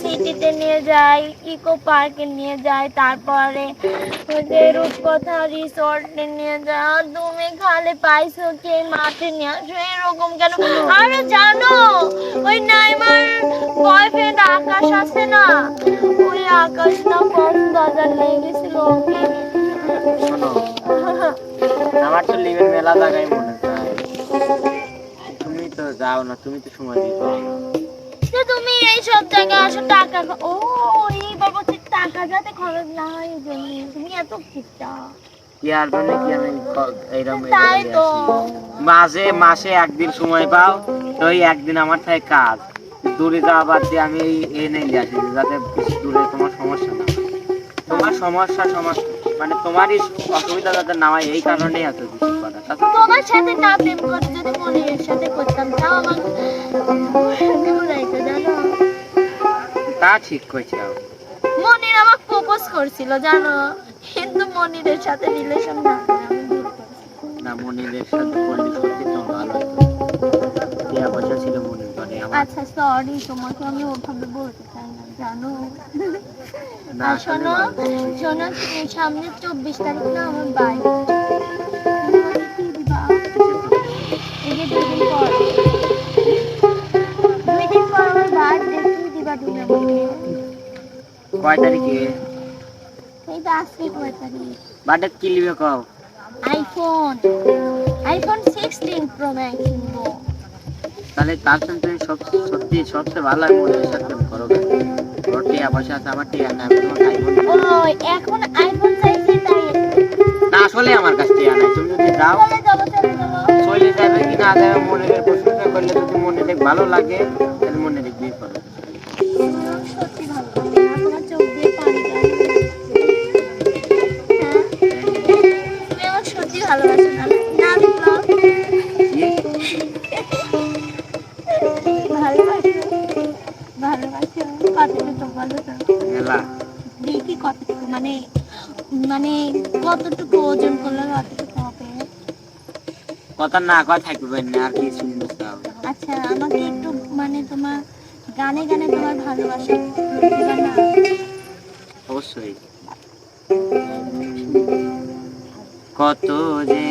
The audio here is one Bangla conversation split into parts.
সিটিতে নিয়ে যাই ইকো পার্কে নিয়ে যাই তারপরে ওই যে রূপকথা রিসর্টে নিয়ে যাই আর তুমি খালি পাইছো কি মাঠে নিয়ে আসো? এরকম কেন? আরে জানো, ওই নাইমার বয়ফ্রেন্ড আকাশ আছে না? ওই আকাশ না কক্সবাজার নিয়ে গেছিল আমার তো লিভের মেলা জায়গায় মনে তুমি তো যাও না তুমি তো সময় দিতে তুমি এই সব জায়গায় আসো টাকা ও এইবার বলছি টাকা যাতে খরচ না হয় এই জন্য। তুমি এত কি আমি এইরকম তাই। মাসে মাসে একদিন সময় পাও তো ওই একদিন আমার থাকে কাজ। দূরে যাওয়া বাদ দিয়ে আমি এই এনে নিয়ে আসি যাতে দূরে তোমার সমস্যা না তোমার সমস্যা সমস্যা। মানে তোমারই অসুবিধা যাতে না হয় এই কারণেই এত কিছু করা। তোমার সাথে না প্রেম করতে যদি সাথে করতাম তাও আমার জানো? তা ঠিক কইছে। মনির আমাকে প্রপোজ করছিল জানো? কিন্তু মনিরের সাথে রিলেশন না। না মনিরের সাথে করলে সত্যি তো ভালো হতো। টিয়া ছিল মনির আচ্ছা সরি তোমাকে আমি ওভাবে বলতে চাই না। জানো? আর শোনো শোনো সামনে চব্বিশ তারিখ না আমার বাই কি দিবা এই যে দুই পর। দুই দিন পর আমার বার্থডে কি দিবা তুমি কয় তারিখে? এই তো আজকে কয় তারিখ? কি লিবে কও? IPhone. IPhone sixteen pro max তাহলে তার সঙ্গে তুমি সব সত্যি সবচেয়ে ভালো হয় মনে সাথে করো। টিয়া পয়সা আছে আমার টিয়া না আমি তোমার খাইব ও এখন আইফোন চাইছি তাই। না আসলে আমার কাছে টিয়া নাই তুমি যদি যাও চলে যাব কি না যাবে মনে প্রশংসা করলে যদি মনিরে ভালো লাগে। কথা না কথা থাকবে না আর কি শুনতে আচ্ছা আমাকে একটু মানে তোমার গানে গানে তোমার ভালোবাসা অবশ্যই। কত যে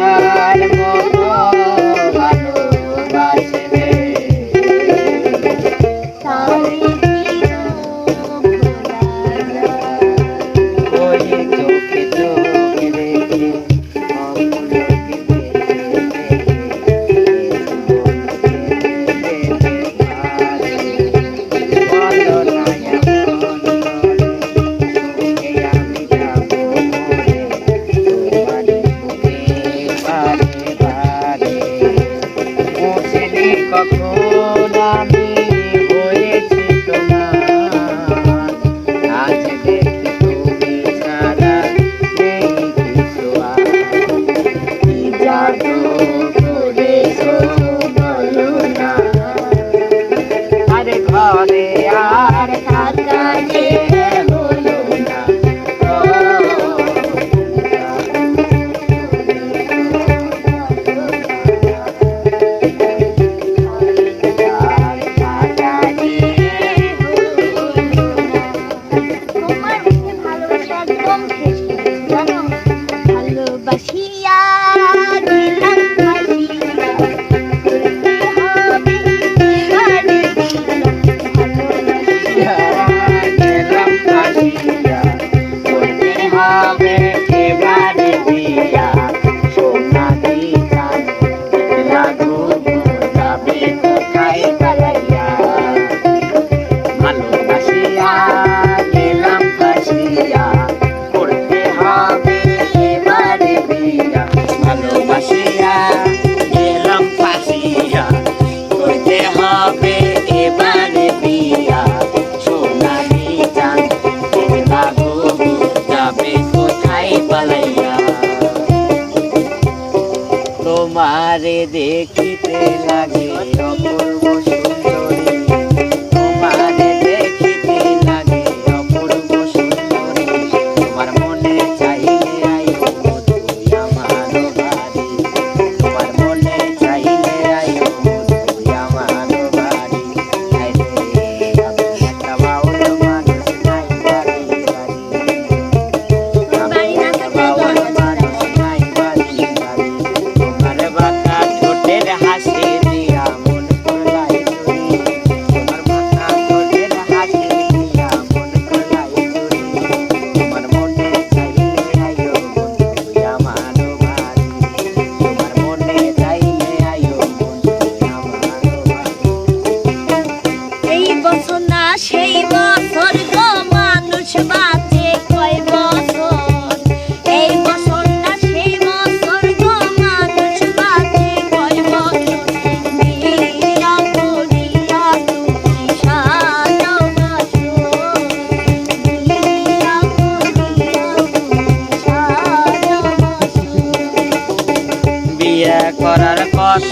আর দেখিতে লাগে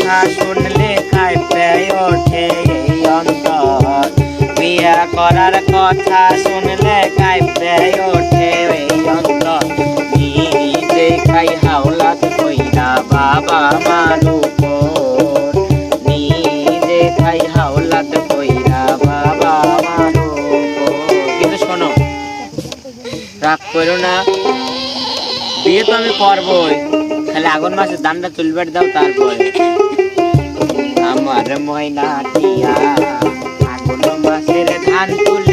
কথা শুনলে কাঁপে ওঠে এই অন্তর। বিয়া করার কথা শুনলে কাঁপে ওঠে এই অন্তর। নিজে খাই হাওলাত কইরা বাবা মার নিজে খাই হাওলাত কইরা বাবা মার কিন্তু শোনো, রাগ করো না। বিয়ে তো আমি করবোই। খালি আগুন মাসে দামটা তুলবার দাও তারপরে। আমার ময়না টিয়া আগুন মাসের ধান তুল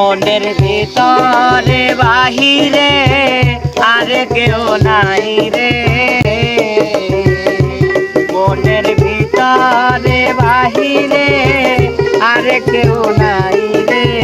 মনের ভিতরে বাহিরে আর কেউ নাই রে। মনের ভিতরে বাহিরে আর কেউ নাই রে।